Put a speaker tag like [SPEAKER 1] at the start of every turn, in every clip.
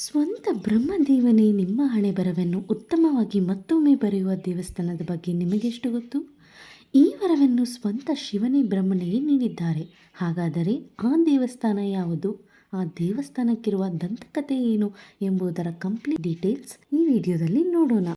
[SPEAKER 1] ಸ್ವಂತ ಬ್ರಹ್ಮದೇವನೇ ನಿಮ್ಮ ಹಣೆ ಬರವನ್ನು ಉತ್ತಮವಾಗಿ ಮತ್ತೊಮ್ಮೆ ಬರೆಯುವ ದೇವಸ್ಥಾನದ ಬಗ್ಗೆ ನಿಮಗೆಷ್ಟು ಗೊತ್ತು? ಈ ವರವನ್ನು ಸ್ವಂತ ಶಿವನೇ ಬ್ರಹ್ಮನೇ ನೀಡಿದ್ದಾರೆ. ಹಾಗಾದರೆ ಆ ದೇವಸ್ಥಾನ ಯಾವುದು? ಆ ದೇವಸ್ಥಾನಕ್ಕಿರುವ ದಂತಕಥೆ ಏನು ಎಂಬುದರ ಕಂಪ್ಲೀಟ್ ಡೀಟೇಲ್ಸ್ ಈ ವಿಡಿಯೋದಲ್ಲಿ ನೋಡೋಣ.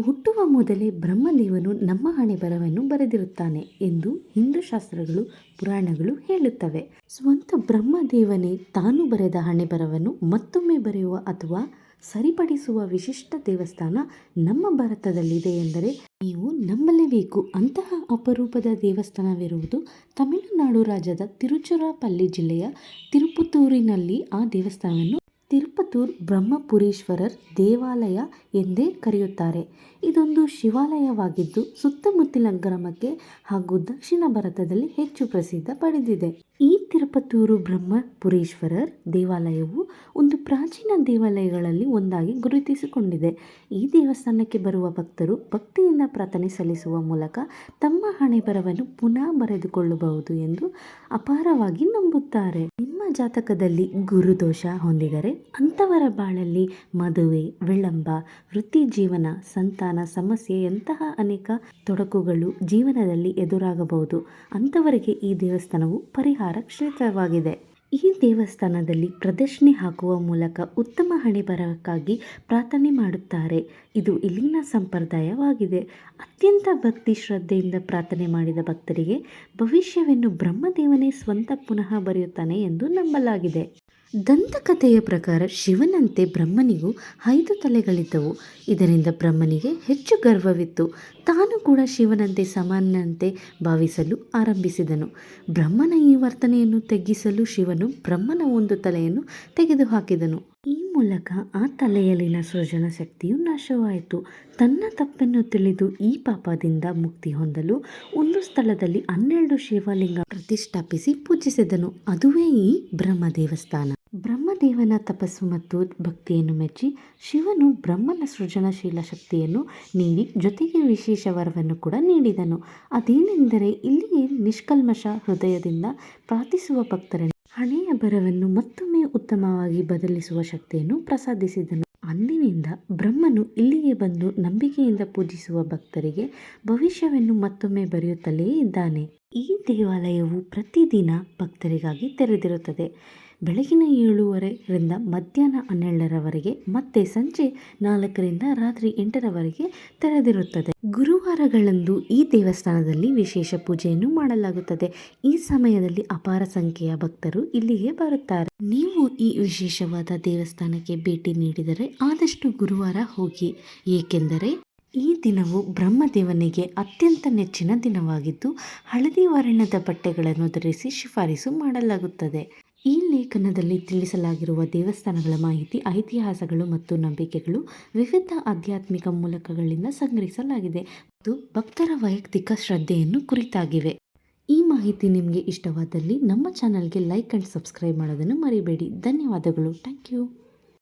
[SPEAKER 1] ಹುಟ್ಟುವ ಮೊದಲೇ ಬ್ರಹ್ಮದೇವನು ನಮ್ಮ ಹಣೆ ಬರವನ್ನು ಬರೆದಿರುತ್ತಾನೆ ಎಂದು ಹಿಂದೂ ಶಾಸ್ತ್ರಗಳು, ಪುರಾಣಗಳು ಹೇಳುತ್ತವೆ. ಸ್ವಂತ ಬ್ರಹ್ಮದೇವನೇ ತಾನು ಬರೆದ ಹಣೆ ಬರವನ್ನು ಮತ್ತೊಮ್ಮೆ ಬರೆಯುವ ಅಥವಾ ಸರಿಪಡಿಸುವ ವಿಶಿಷ್ಟ ದೇವಸ್ಥಾನ ನಮ್ಮ ಭಾರತದಲ್ಲಿದೆ ಎಂದರೆ ನೀವು ನಂಬಲೇಬೇಕು. ಅಂತಹ ಅಪರೂಪದ ದೇವಸ್ಥಾನವಿರುವುದು ತಮಿಳುನಾಡು ರಾಜ್ಯದ ತಿರುಚುರಾಪಲ್ಲಿ ಜಿಲ್ಲೆಯ ತಿರುಪುತ್ತೂರಿನಲ್ಲಿ ಆ ದೇವಸ್ಥಾನವನ್ನು ತಿರುಪತೂರ್ ಬ್ರಹ್ಮಪುರೀಶ್ವರರ್ ದೇವಾಲಯ ಎಂದೇ ಕರೆಯುತ್ತಾರೆ. ಇದೊಂದು ಶಿವಾಲಯವಾಗಿದ್ದು ಸುತ್ತಮುತ್ತಲಿನ ಗ್ರಾಮಕ್ಕೆ ಹಾಗೂ ದಕ್ಷಿಣ ಭಾರತದಲ್ಲಿ ಹೆಚ್ಚು ಪ್ರಸಿದ್ಧ ಪಡೆದಿದೆ. ಈ ತಿರುಪತೂರು ಬ್ರಹ್ಮಪುರೇಶ್ವರರ್ ದೇವಾಲಯವು ಒಂದು ಪ್ರಾಚೀನ ದೇವಾಲಯಗಳಲ್ಲಿ ಒಂದಾಗಿ ಗುರುತಿಸಿಕೊಂಡಿದೆ. ಈ ದೇವಸ್ಥಾನಕ್ಕೆ ಬರುವ ಭಕ್ತರು ಭಕ್ತಿಯಿಂದ ಪ್ರಾರ್ಥನೆ ಸಲ್ಲಿಸುವ ಮೂಲಕ ತಮ್ಮ ಹಣೆ ಬರವನ್ನು ಪುನಃ ಬರೆದುಕೊಳ್ಳಬಹುದು ಎಂದು ಅಪಾರವಾಗಿ ನಂಬುತ್ತಾರೆ. ಜಾತಕದಲ್ಲಿ ಗುರುದೋಷ ಹೊಂದಿದರೆ ಅಂಥವರ ಬಾಳಲ್ಲಿ ಮದುವೆ, ವಿಳಂಬ, ವೃತ್ತಿ ಜೀವನ, ಸಂತಾನ, ಸಮಸ್ಯೆ ಎಂತಹ ಅನೇಕ ತೊಡಕುಗಳು ಜೀವನದಲ್ಲಿ ಎದುರಾಗಬಹುದು. ಅಂಥವರಿಗೆ ಈ ದೇವಸ್ಥಾನವು ಪರಿಹಾರ ಕ್ಷೇತ್ರವಾಗಿದೆ. ಈ ದೇವಸ್ಥಾನದಲ್ಲಿ ಪ್ರದರ್ಶನೆ ಹಾಕುವ ಮೂಲಕ ಉತ್ತಮ ಹಣೆ ಬರಕ್ಕಾಗಿ ಪ್ರಾರ್ಥನೆ ಮಾಡುತ್ತಾರೆ. ಇದು ಇಲ್ಲಿನ ಸಂಪ್ರದಾಯವಾಗಿದೆ. ಅತ್ಯಂತ ಭಕ್ತಿ ಶ್ರದ್ಧೆಯಿಂದ ಪ್ರಾರ್ಥನೆ ಮಾಡಿದ ಭಕ್ತರಿಗೆ ಭವಿಷ್ಯವನ್ನು ಬ್ರಹ್ಮದೇವನೇ ಸ್ವಂತ ಪುನಃ ಬರೆಯುತ್ತಾನೆ ಎಂದು ನಂಬಲಾಗಿದೆ. ದಂತಕಥೆಯ ಪ್ರಕಾರ ಶಿವನಂತೆ ಬ್ರಹ್ಮನಿಗೂ ಐದು ತಲೆಗಳಿದ್ದವು. ಇದರಿಂದ ಬ್ರಹ್ಮನಿಗೆ ಹೆಚ್ಚು ಗರ್ವವಿತ್ತು. ತಾನು ಕೂಡ ಶಿವನಂತೆ ಸಮಾನಂತೆ ಭಾವಿಸಲು ಆರಂಭಿಸಿದನು. ಬ್ರಹ್ಮನ ಈ ವರ್ತನೆಯನ್ನು ತಗ್ಗಿಸಲು ಶಿವನು ಬ್ರಹ್ಮನ ಒಂದು ತಲೆಯನ್ನು ತೆಗೆದುಹಾಕಿದನು. ಈ ಮೂಲಕ ಆ ತಲೆಯಲ್ಲಿನ ಸೃಜನ ಶಕ್ತಿಯು ನಾಶವಾಯಿತು. ತನ್ನ ತಪ್ಪನ್ನು ತಿಳಿದು ಈ ಪಾಪದಿಂದ ಮುಕ್ತಿ ಹೊಂದಲು ಒಂದು ಸ್ಥಳದಲ್ಲಿ ಹನ್ನೆರಡು ಶಿವಲಿಂಗ ಪ್ರತಿಷ್ಠಾಪಿಸಿ ಪೂಜಿಸಿದನು. ಅದುವೇ ಈ ಬ್ರಹ್ಮ ದೇವಸ್ಥಾನ. ಬ್ರಹ್ಮದೇವನ ತಪಸ್ಸು ಮತ್ತು ಭಕ್ತಿಯನ್ನು ಮೆಚ್ಚಿ ಶಿವನು ಬ್ರಹ್ಮನ ಸೃಜನಶೀಲ ಶಕ್ತಿಯನ್ನು ನೀಡಿ ಜೊತೆಗೆ ವಿಶೇಷ ವರವನ್ನು ಕೂಡ ನೀಡಿದನು. ಅದೇನೆಂದರೆ ಇಲ್ಲಿಯೇ ನಿಷ್ಕಲ್ಮಶ ಹೃದಯದಿಂದ ಪ್ರಾರ್ಥಿಸುವ ಭಕ್ತರನ್ನು ಹಣೆಯ ಬರವನ್ನು ಮತ್ತೊಮ್ಮೆ ಉತ್ತಮವಾಗಿ ಬದಲಿಸುವ ಶಕ್ತಿಯನ್ನು ಪ್ರಸಾದಿಸಿದನು. ಅಂದಿನಿಂದ ಬ್ರಹ್ಮನು ಇಲ್ಲಿಗೆ ಬಂದು ನಂಬಿಕೆಯಿಂದ ಪೂಜಿಸುವ ಭಕ್ತರಿಗೆ ಭವಿಷ್ಯವನ್ನು ಮತ್ತೊಮ್ಮೆ ಬರೆಯುತ್ತಲೇ ಇದ್ದಾನೆ. ಈ ದೇವಾಲಯವು ಪ್ರತಿದಿನ ಭಕ್ತರಿಗಾಗಿ ತೆರೆದಿರುತ್ತದೆ. ಬೆಳಗಿನ ಏಳುವರೆಯಿಂದ ಮಧ್ಯಾಹ್ನ ಹನ್ನೆರಡರವರೆಗೆ ಮತ್ತೆ ಸಂಜೆ ನಾಲ್ಕರಿಂದ ರಾತ್ರಿ ಎಂಟರವರೆಗೆ ತೆರೆದಿರುತ್ತದೆ. ಗುರುವಾರಗಳಂದು ಈ ದೇವಸ್ಥಾನದಲ್ಲಿ ವಿಶೇಷ ಪೂಜೆಯನ್ನು ಮಾಡಲಾಗುತ್ತದೆ. ಈ ಸಮಯದಲ್ಲಿ ಅಪಾರ ಸಂಖ್ಯೆಯ ಭಕ್ತರು ಇಲ್ಲಿಗೆ ಬರುತ್ತಾರೆ. ನೀವು ಈ ವಿಶೇಷವಾದ ದೇವಸ್ಥಾನಕ್ಕೆ ಭೇಟಿ ನೀಡಿದರೆ ಆದಷ್ಟು ಗುರುವಾರ ಹೋಗಿ. ಏಕೆಂದರೆ ಈ ದಿನವು ಬ್ರಹ್ಮದೇವನಿಗೆ ಅತ್ಯಂತ ನೆಚ್ಚಿನ ದಿನವಾಗಿದ್ದು, ಹಳದಿ ವರ್ಣದ ಬಟ್ಟೆಗಳನ್ನು ಧರಿಸಿ ಶಿಫಾರಸು ಮಾಡಲಾಗುತ್ತದೆ. ಈ ಲೇಖನದಲ್ಲಿ ತಿಳಿಸಲಾಗಿರುವ ದೇವಸ್ಥಾನಗಳ ಮಾಹಿತಿ ಐತಿಹಾಸಗಳು ಮತ್ತು ನಂಬಿಕೆಗಳು ವಿವಿಧ ಆಧ್ಯಾತ್ಮಿಕ ಮೂಲಕಗಳಿಂದ ಸಂಗ್ರಹಿಸಲಾಗಿದೆ ಮತ್ತು ಭಕ್ತರ ವೈಯಕ್ತಿಕ ಶ್ರದ್ಧೆಯನ್ನು ಕುರಿತಾಗಿವೆ. ಈ ಮಾಹಿತಿ ನಿಮಗೆ ಇಷ್ಟವಾದಲ್ಲಿ ನಮ್ಮ ಚಾನಲ್ಗೆ ಲೈಕ್ ಆ್ಯಂಡ್ ಸಬ್ಸ್ಕ್ರೈಬ್ ಮಾಡೋದನ್ನು ಮರಿಬೇಡಿ. ಧನ್ಯವಾದಗಳು. Thank you.